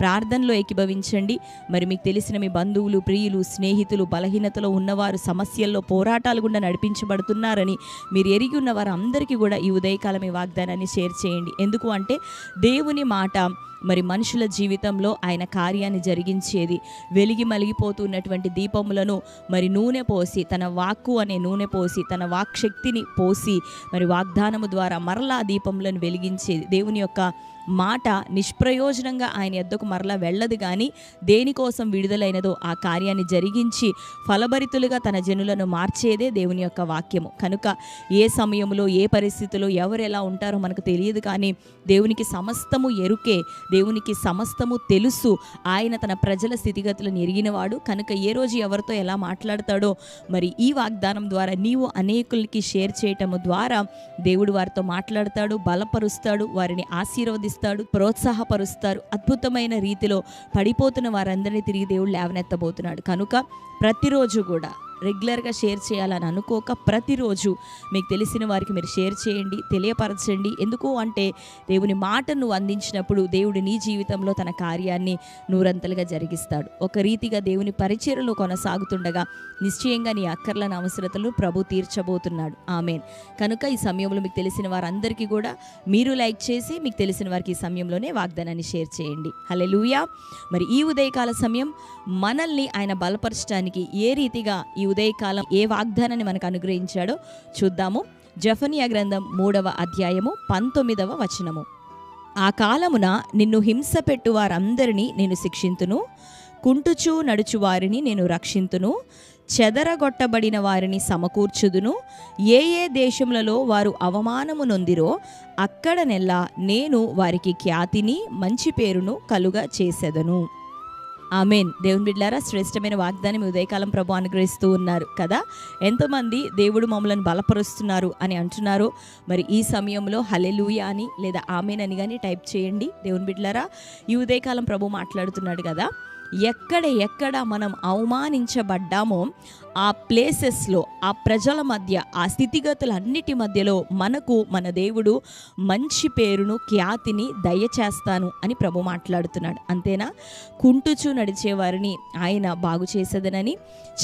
ప్రార్థనలో ఏకీభవించండి. మరి మీకు తెలిసిన మీ బంధువులు ప్రియులు స్నేహితులు బలహీనతలో ఉన్నవారు సమస్యల్లో పోరాటాలు గుండా నడిపించబడుతున్నారని మీరు ఎరిగి ఉన్న వారు అందరికీ కూడా ఈ ఉదయకాలం ఈ వాగ్దానాన్ని షేర్ చేయండి. ఎందుకు అంటే దేవుని మాట మరి మనుషుల జీవితంలో ఆయన కార్యాన్ని జరిగించేది. వెలిగి మలిగిపోతున్నటువంటి దీపములను మరి నూనె పోసి తన వాక్కు అనే నూనె పోసి తన వాక్ శక్తిని పోసి మరి వాగ్దానము ద్వారా మరలా దీపములను వెలిగించేది. దేవుని యొక్క మాట నిష్ప్రయోజనంగా ఆయన ఎద్దకు మరలా వెళ్ళదు కానీ దేనికోసం విడుదలైనదో ఆ కార్యాన్ని జరిగించి ఫలభరితులుగా తన జనులను మార్చేదే దేవుని యొక్క వాక్యము. కనుక ఏ సమయంలో ఏ పరిస్థితిలో ఎవరు ఎలా ఉంటారో మనకు తెలియదు కానీ దేవునికి సమస్తము ఎరుకే దేవునికి సమస్తము తెలుసు. ఆయన తన ప్రజల స్థితిగతులను ఎరిగినవాడు. కనుక ఏ రోజు ఎవరితో ఎలా మాట్లాడతాడో మరి ఈ వాగ్దానం ద్వారా నీవు అనేకులకి షేర్ చేయటము ద్వారా దేవుడు వారితో మాట్లాడతాడు బలపరుస్తాడు వారిని ఆశీర్వదిస్తాడు. ప్రోత్సాహపరుస్తారు. అద్భుతమైన రీతిలో పడిపోతున్న వారందరినీ తిరిగి దేవుడు లేవనెత్తబోతున్నాడు. కనుక ప్రతిరోజు కూడా రెగ్యులర్గా షేర్ చేయాలని అనుకోక ప్రతిరోజు మీకు తెలిసిన వారికి మీరు షేర్ చేయండి తెలియపరచండి. ఎందుకు అంటే దేవుని మాట నువ్వు అందించినప్పుడు దేవుడు నీ జీవితంలో తన కార్యాన్ని నూరంతలుగా జరిగిస్తాడు. ఒక రీతిగా దేవుని పరిచయలో కొనసాగుతుండగా నిశ్చయంగా నీ అక్కర్లను అవసరతలు ప్రభు తీర్చబోతున్నాడు. ఆమెన్. కనుక ఈ సమయంలో మీకు తెలిసిన వారందరికీ కూడా మీరు లైక్ చేసి మీకు తెలిసిన వారికి ఈ సమయంలోనే వాగ్దానాన్ని షేర్ చేయండి. హలెలూయా మరి ఈ ఉదయకాల సమయం మనల్ని ఆయన బలపరచడానికి ఏ రీతిగా ఈ ఉదయకాలం ఏ వాగ్దానాన్ని మనకు అనుగ్రహించాడో చూద్దాము. జఫనియా గ్రంథం మూడవ అధ్యాయము పంతొమ్మిదవ వచనము. ఆ కాలమున నిన్ను హింస పెట్టు వారందరినీ నేను శిక్షింతును. కుంటుచూ నడుచు వారిని నేను రక్షింతును. చెదరగొట్టబడిన వారిని సమకూర్చుదును. ఏ ఏ దేశములలో వారు అవమానము నొందిరో అక్కడ నెల్లా నేను వారికి ఖ్యాతిని మంచి పేరును కలుగ చేసెదను ఆమెన్. దేవుని బిడ్డారా శ్రేష్టమైన వాగ్దానం ఉదయకాలం ప్రభు అనుగ్రహిస్తూ ఉన్నారు కదా? ఎంతోమంది దేవుడు మమ్మల్ని బలపరుస్తున్నారు అని అంటున్నారు. మరి ఈ సమయంలో హలెలూయ అని లేదా ఆమెన్ అని కానీ టైప్ చేయండి. దేవుని బిడ్డారా ఈ ఉదయకాలం ప్రభు మాట్లాడుతున్నాడు కదా ఎక్కడ ఎక్కడ మనం అవమానించబడ్డామో ఆ ప్లేసెస్లో ఆ ప్రజల మధ్య ఆ స్థితిగతులన్నిటి మధ్యలో మనకు మన దేవుడు మంచి పేరును ఖ్యాతిని దయచేస్తాను అని ప్రభు మాట్లాడుతున్నాడు. అంతేనా? కుంటుచూ నడిచేవారిని ఆయన బాగు చేసేదనని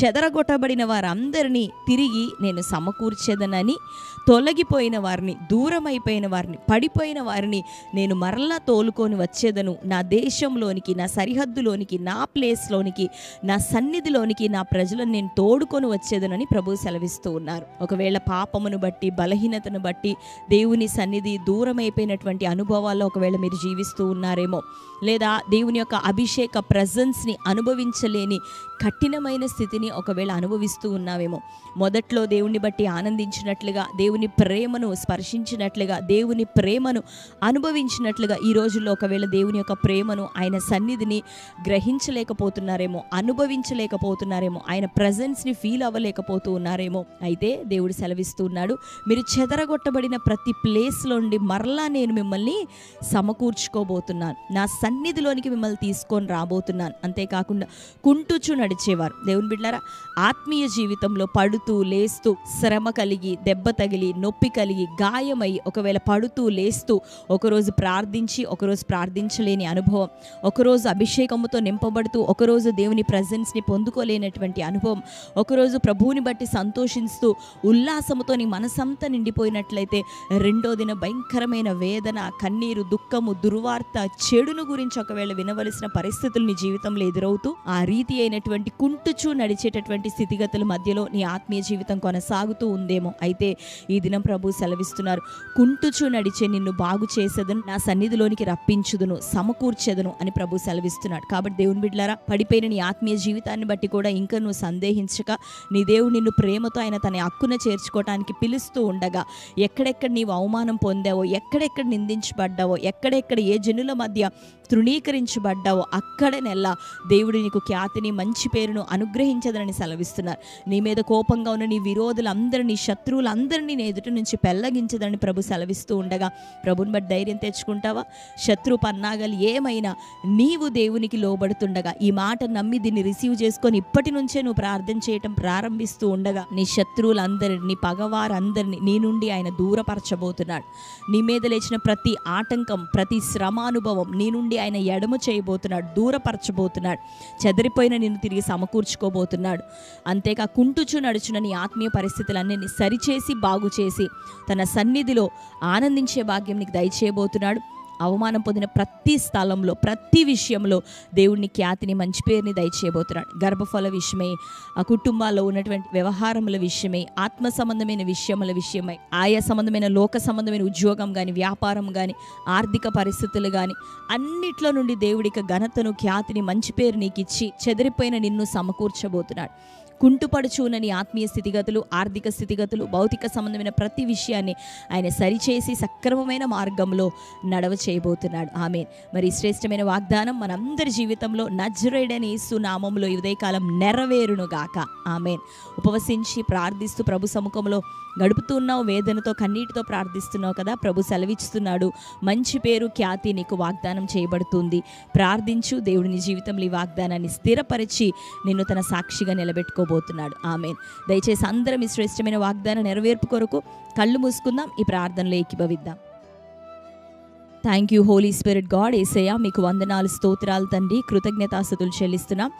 చెదరగొట్టబడిన వారందరినీ తిరిగి నేను సమకూర్చేదనని తొలగిపోయిన వారిని దూరమైపోయిన వారిని పడిపోయిన వారిని నేను మరలా తోలుకొని వచ్చేదను. నా దేశంలోనికి నా సరిహద్దులోనికి నా ప్లేస్లోనికి నా సన్నిధిలోనికి నా ప్రజలను నేను తోడుకొని వచ్చేదనని ప్రభు సెలవిస్తూ ఉన్నారు. ఒకవేళ పాపమును బట్టి బలహీనతను బట్టి దేవుని సన్నిధి దూరమైపోయినటువంటి అనుభవాల్లో ఒకవేళ మీరు జీవిస్తూ ఉన్నారేమో లేదా దేవుని యొక్క అభిషేక ప్రజెన్స్ని అనుభవించలేని కఠినమైన స్థితిని ఒకవేళ అనుభవిస్తూ ఉన్నావేమో మొదట్లో దేవుని బట్టి ఆనందించినట్లుగా దేవుని ప్రేమను స్పర్శించినట్లుగా దేవుని ప్రేమను అనుభవించినట్లుగా ఈ రోజుల్లో ఒకవేళ దేవుని యొక్క ప్రేమను ఆయన సన్నిధిని గ్రహించలేకపోతున్నారేమో అనుభవించలేకపోతున్నారేమో ఆయన ప్రజెన్స్ ప్రజెన్స్ని ఫీల్ అవ్వలేకపోతూ ఉన్నారేమో. అయితే దేవుడు సెలవిస్తూ ఉన్నాడు మీరు చెదరగొట్టబడిన ప్రతి ప్లేస్లో నుండి మరలా నేను మిమ్మల్ని సమకూర్చుకోబోతున్నాను. నా సన్నిధిలోనికి మిమ్మల్ని తీసుకొని రాబోతున్నాను. అంతేకాకుండా కుంటుచు నడిచేవారు. దేవుని బిడ్డారా ఆత్మీయ జీవితంలో పడుతూ లేస్తూ శ్రమ కలిగి దెబ్బ తగిలి నొప్పి కలిగి గాయమై ఒకవేళ పడుతూ లేస్తూ ఒకరోజు ప్రార్థించి ఒకరోజు ప్రార్థించలేని అనుభవం ఒకరోజు అభిషేకముతో నింపబడుతూ ఒకరోజు దేవుని ప్రజెన్స్ని పొందుకోలేనటువంటి అనుభవం ఒకరోజు ప్రభువుని బట్టి సంతోషిస్తూ ఉల్లాసముతో నీ మనసంతా నిండిపోయినట్లయితే రెండో దిన భయంకరమైన వేదన కన్నీరు దుఃఖము దుర్వార్త చెడును గురించి ఒకవేళ వినవలసిన పరిస్థితులు నీ జీవితంలో ఎదురవుతూ ఆ రీతి అయినటువంటి కుంటుచూ నడిచేటటువంటి స్థితిగతుల మధ్యలో నీ ఆత్మీయ జీవితం కొనసాగుతూ ఉందేమో. అయితే ఈ దినం ప్రభు సెలవిస్తున్నారు. కుంటుచూ నడిచే నిన్ను బాగు చేసేదను నా సన్నిధిలోనికి రప్పించుదును సమకూర్చెదను అని ప్రభు సెలవిస్తున్నాడు. కాబట్టి దేవుని బిడ్డలారా పడిపోయిన నీ ఆత్మీయ జీవితాన్ని బట్టి కూడా ఇంకా నువ్వు సందేహించక నీ దేవుడు నిన్ను ప్రేమతో ఆయన తన హక్కున చేర్చుకోవటానికి పిలుస్తూ ఉండగా ఎక్కడెక్కడ నీవు అవమానం పొందావో ఎక్కడెక్కడ నిందించబడ్డావో ఎక్కడెక్కడ ఏ జనుల మధ్య తృణీకరించబడ్డావో అక్కడ నెల్ల దేవుడు నీకు ఖ్యాతిని మంచి పేరును అనుగ్రహించదని సెలవిస్తున్నారు. నీ మీద కోపంగా ఉన్న నీ విరోధులందరినీ శత్రువులందరినీ నీ ఎదుటి నుంచి పెళ్ళగించదని ప్రభు సెలవిస్తూ ఉండగా ప్రభుని బట్టి ధైర్యం తెచ్చుకుంటావా? శత్రు పన్నాగలు ఏమైనా నీవు దేవునికి లోబడుతుండగా ఈ మాట నమ్మి దీన్ని రిసీవ్ చేసుకొని ఇప్పటి నుంచే నువ్వు ప్రార్థన చేయటం ప్రారంభిస్తూ ఉండగా నీ శత్రువులందరినీ నీ పగవారందరినీ నీ నుండి ఆయన దూరపరచబోతున్నాడు. నీ మీద లేచిన ప్రతి ఆటంకం ప్రతి శ్రమానుభవం నీ నుండి ఆయన ఎడమ చేయబోతున్నాడు దూరపరచబోతున్నాడు. చెదిరిపోయిన నిన్ను తిరిగి సమకూర్చుకోబోతున్నాడు. అంతేకా కుంటుచు నడుచున్న నీ ఆత్మీయ పరిస్థితులన్నీ సరిచేసి బాగు చేసి తన సన్నిధిలో ఆనందించే భాగ్యం నీకు దయచేయబోతున్నాడు. అవమానం పొందిన ప్రతి స్థలంలో ప్రతి విషయంలో దేవుడిని ఖ్యాతిని మంచి పేరుని దయచేయబోతున్నాడు. గర్భఫల విషయమై ఆ కుటుంబాల్లో ఉన్నటువంటి వ్యవహారముల విషయమై ఆత్మ సంబంధమైన విషయముల విషయమై ఆయా సంబంధమైన లోక సంబంధమైన ఉద్యోగం కానీ వ్యాపారం కానీ ఆర్థిక పరిస్థితులు కానీ అన్నిట్లో నుండి దేవుడికి ఘనతను ఖ్యాతిని మంచి పేరు నీకు ఇచ్చి చెదిరిపోయిన నిన్ను సమకూర్చబోతున్నాడు. కుంటుపడుచునని ఆత్మీయ స్థితిగతులు ఆర్థిక స్థితిగతులు భౌతిక సంబంధమైన ప్రతి విషయాన్ని ఆయన సరిచేసి సక్రమమైన మార్గంలో నడవ చేయబోతున్నాడు. ఆమె మరి శ్రేష్టమైన వాగ్దానం మనందరి జీవితంలో నజరేడని సునామంలో నామంలో ఉదయకాలం నెరవేరును గాక ఆమెన్. ఉపవసించి ప్రార్థిస్తూ ప్రభు సముఖంలో గడుపుతున్నావు వేదనతో కన్నీటితో ప్రార్థిస్తున్నావు కదా ప్రభు సెలవిస్తున్నాడు మంచి పేరు ఖ్యాతి నీకు వాగ్దానం చేయబడుతుంది. ప్రార్థించు దేవుడిని జీవితంలో ఈ వాగ్దానాన్ని స్థిరపరిచి నిన్ను తన సాక్షిగా నిలబెట్టుకో ఇవ్వబోతున్నాడు ఆమె దయచేసి అందరం ఈ శ్రేష్టమైన వాగ్దాన నెరవేర్పు కొరకు కళ్ళు మూసుకుందాం. ఈ ప్రార్థనలో ఏకీభవిద్దాం. Thank you holy spirit god Yesayya మీకు వందనాలు స్తోత్రాలు తండ్రి. కృతజ్ఞతాస్థుతులు చెల్లిస్తున్నాం.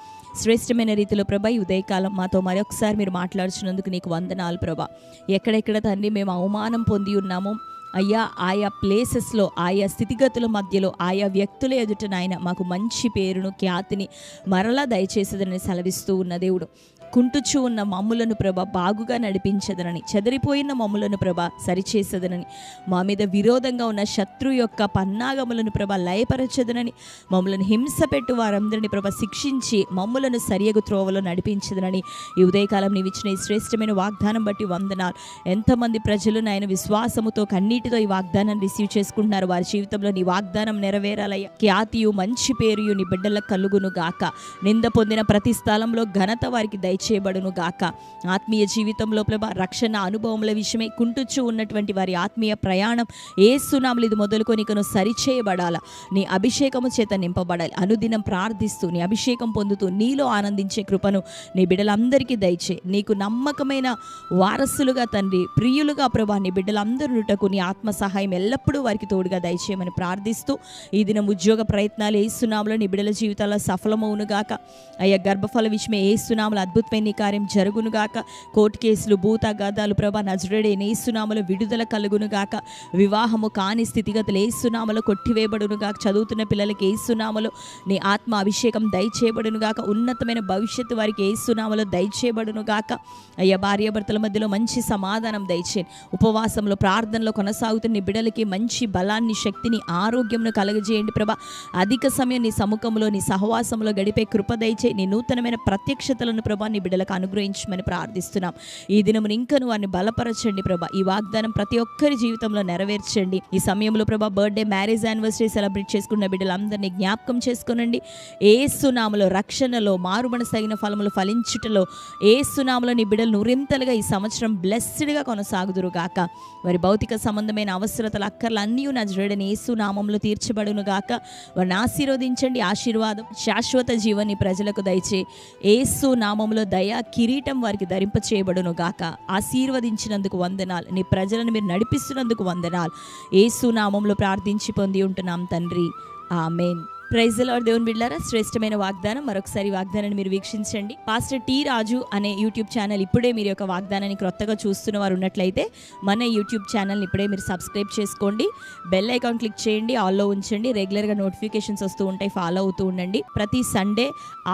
శ్రేష్టమైన రీతిలో ప్రభా ఈ ఉదయకాలం మాతో మరొకసారి మీరు మాట్లాడుచున్నందుకు నీకు వందనాలు ప్రభా. ఎక్కడెక్కడ తండ్రి మేము అవమానం పొంది ఉన్నామో. అయ్యా ఆయా ప్లేసెస్లో ఆయా స్థితిగతుల మధ్యలో ఆయా వ్యక్తుల ఎదుట నాయన మాకు మంచి పేరును ఖ్యాతిని మరలా దయచేసేదని సెలవిస్తూ ఉన్న దేవుడు. కుంటుచూ ఉన్న మమ్ములను ప్రభ బాగుగా నడిపించదనని చెదిరిపోయిన మమ్ములను ప్రభ సరిచేసదనని మా మీద విరోధంగా ఉన్న శత్రు యొక్క పన్నాగములను ప్రభ లయపరచదనని మమ్మలను హింస పెట్టు వారందరిని ప్రభ శిక్షించి మమ్ములను సరియగు త్రోవలో నడిపించదనని ఈ ఉదయకాలం నీవిచ్చిన ఈ శ్రేష్టమైన వాగ్దానం బట్టి వందనాలు. ఎంతమంది ప్రజలు నాయన విశ్వాసముతో కన్నీటితో ఈ వాగ్దానం రిసీవ్ చేసుకుంటున్నారు. వారి జీవితంలో నీ వాగ్దానం నెరవేరాలయ్యా. ఖ్యాతియు మంచి పేరుయు నీ బిడ్డలకు కలుగును గాక. నింద పొందిన ప్రతి స్థలంలో ఘనత వారికి దయచేయబడును గాక. ఆత్మీయ జీవితంలో ప్రభా రక్షణ అనుభవముల విషయమై కుంటుచ్చు ఉన్నటువంటి వారి ఆత్మీయ ప్రయాణం ఏ సునాములు ఇది మొదలుకొని ఇకను సరిచేయబడాలా. నీ అభిషేకము చేత నింపబడాలి. అనుదినం ప్రార్థిస్తూ నీ అభిషేకం పొందుతూ నీలో ఆనందించే కృపను నీ బిడ్డలందరికీ దయచే. నీకు నమ్మకమైన వారసులుగా తండ్రి ప్రియులుగా ప్రభా నీ బిడ్డలందరుటకు నీ ఆత్మ సహాయం ఎల్లప్పుడూ వారికి తోడుగా దయచేయమని ప్రార్థిస్తూ ఈ దినం ఉద్యోగ ప్రయత్నాలు ఏ సునాములో నీ జీవితాల్లో సఫలమవునుగాక. అయ్యా గర్భఫల విషయమే ఏ సునాములు అద్భుతమైన కార్యం జరుగునుగాక. కోర్టు కేసులు భూత గదాలు ప్రభా నజరేడే ఏ సునాములు విడుదల కలుగునుగాక. వివాహము కాని స్థితిగతులు ఏ సునాములు కొట్టివేయబడునుగాక. చదువుతున్న పిల్లలకి ఏ సునాములు నీ ఆత్మ అభిషేకం దయచేయబడునుగాక. ఉన్నతమైన భవిష్యత్తు వారికి ఏ సునాములు దయచేయబడునుగాక. అయ్యా భార్యాభర్తల మధ్యలో మంచి సమాధానం దయచేయండి ఉపవాసంలో ప్రార్థనలో కొనసాగుతున్న నీ బిడ్డలకి మంచి బలాన్ని శక్తిని ఆరోగ్యంను కలగజేయండి ప్రభా. అధిక సమయం నీ సముఖంలో నీ సహవాసంలో గడిపే కృపదయచే నీ నూతనమైన ప్రత్యక్షతలను ప్రభా నీ బిడ్డలకు అనుగ్రహించమని ప్రార్థిస్తున్నాం. ఈ దినమును ఇంకను వారిని బలపరచండి ప్రభా. ఈ వాగ్దానం ప్రతి ఒక్కరి జీవితంలో నెరవేర్చండి. ఈ సమయంలో ప్రభా బర్త్డే మ్యారేజ్ యానివర్సరీ సెలబ్రేట్ చేసుకున్న బిడ్డలందరినీ జ్ఞాపకం చేసుకోనండి. ఏ సునామలో రక్షణలో మారుమనసగిన ఫలములు ఫలించుటలో ఏ సునామలో నీ బిడ్డలు నురింతలుగా ఈ సంవత్సరం బ్లెస్డ్గా కొనసాగుదురుగాక వారి భౌతిక సంబంధమైన అవసరతలు అక్కర్లు అన్నీ నజరేడని ఏసు నామంలో తీర్చబడును గాక. వారిని ఆశీర్వదించండి ఆశీర్వాదం శాశ్వత జీవన్ని ప్రజలకు దయచే ఏసు నామంలో దయ కిరీటం వారికి ధరింప చేయబడును గాక. ఆశీర్వదించినందుకు వందనాలు. నీ ప్రజలను మీరు నడిపిస్తున్నందుకు వందనాలు. ఏసు నామంలో ప్రార్థించి పొంది ఉంటున్నాం తండ్రి. ఆమెన్. ప్రైజ్ లార్డ్ దేవుని బిడ్డారా శ్రేష్టమైన వాగ్దానం మరొకసారి వాగ్దానాన్ని మీరు వీక్షించండి. పాస్టర్ టీ రాజు అనే యూట్యూబ్ ఛానల్ ఇప్పుడే మీరు యొక్క వాగ్దానాన్ని క్రొత్తగా చూస్తున్న వారు ఉన్నట్లయితే మన యూట్యూబ్ ఛానల్ని ఇప్పుడే మీరు సబ్స్క్రైబ్ చేసుకోండి. బెల్ ఐకాన్ క్లిక్ చేయండి ఆల్లో ఉంచండి. రెగ్యులర్గా నోటిఫికేషన్స్ వస్తూ ఉంటాయి ఫాలో అవుతూ ఉండండి. ప్రతి సండే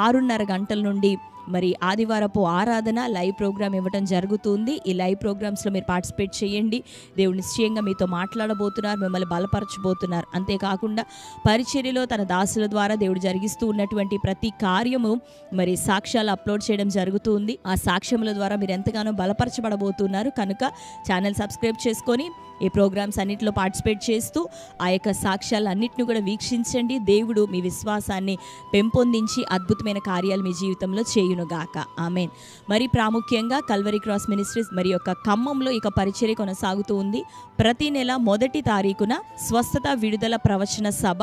ఆరున్నర గంటల నుండి మరి ఆదివారపు ఆరాధన లైవ్ ప్రోగ్రామ్ ఇవ్వడం జరుగుతుంది. ఈ లైవ్ ప్రోగ్రామ్స్లో మీరు పార్టిసిపేట్ చేయండి. దేవుడు నిశ్చయంగా మీతో మాట్లాడబోతున్నారు మిమ్మల్ని బలపరచబోతున్నారు. అంతేకాకుండా పరిచర్యలో తన దాసుల ద్వారా దేవుడు జరిగిస్తూ ఉన్నటువంటి ప్రతి కార్యము మరి సాక్ష్యాలు అప్లోడ్ చేయడం జరుగుతుంది. ఆ సాక్ష్యముల ద్వారా మీరు ఎంతగానో బలపరచబడబోతున్నారు. కనుక ఛానల్ సబ్స్క్రైబ్ చేసుకొని ఈ ప్రోగ్రామ్స్ అన్నింటిలో పార్టిసిపేట్ చేస్తూ ఆ యొక్క సాక్ష్యాలన్నింటిని కూడా వీక్షించండి. దేవుడు మీ విశ్వాసాన్ని పెంపొందించి అద్భుతమైన కార్యాలు మీ జీవితంలో చేయునుగాక. ఆమెన్. మరి ప్రాముఖ్యంగా కల్వరి క్రాస్ మినిస్ట్రీస్ మరి యొక్క ఖమ్మంలో ఇక పరిచర్య కొనసాగుతూ ఉంది. ప్రతి నెల మొదటి తారీఖున స్వస్థత విడుదల ప్రవచన సభ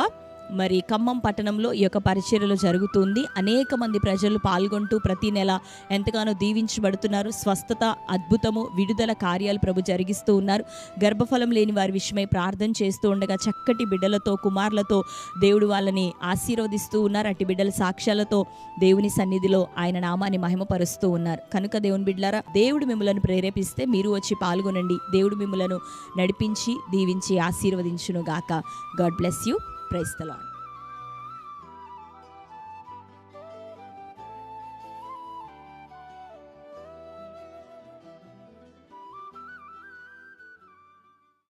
మరి ఖమ్మం పట్టణంలో ఈ యొక్క పరిచర్యలు జరుగుతుంది. అనేక మంది ప్రజలు పాల్గొంటూ ప్రతి నెల ఎంతగానో దీవించబడుతున్నారు. స్వస్థత అద్భుతము విడుదల కార్యాలు ప్రభు జరిగిస్తూ ఉన్నారు. గర్భఫలం లేని వారి విషయమై ప్రార్థన చేస్తూ ఉండగా చక్కటి బిడ్డలతో కుమారులతో దేవుడు వాళ్ళని ఆశీర్వదిస్తూ ఉన్నారు. అట్టి బిడ్డల సాక్ష్యాలతో దేవుని సన్నిధిలో ఆయన నామాన్ని మహిమపరుస్తూ ఉన్నారు. కనుక దేవుని బిడ్డలారా దేవుడు మిమ్మలను ప్రేరేపిస్తే మీరు వచ్చి పాల్గొనండి. దేవుడు మిమ్మలను నడిపించి దీవించి ఆశీర్వదించును గాక god bless you. Praise the lord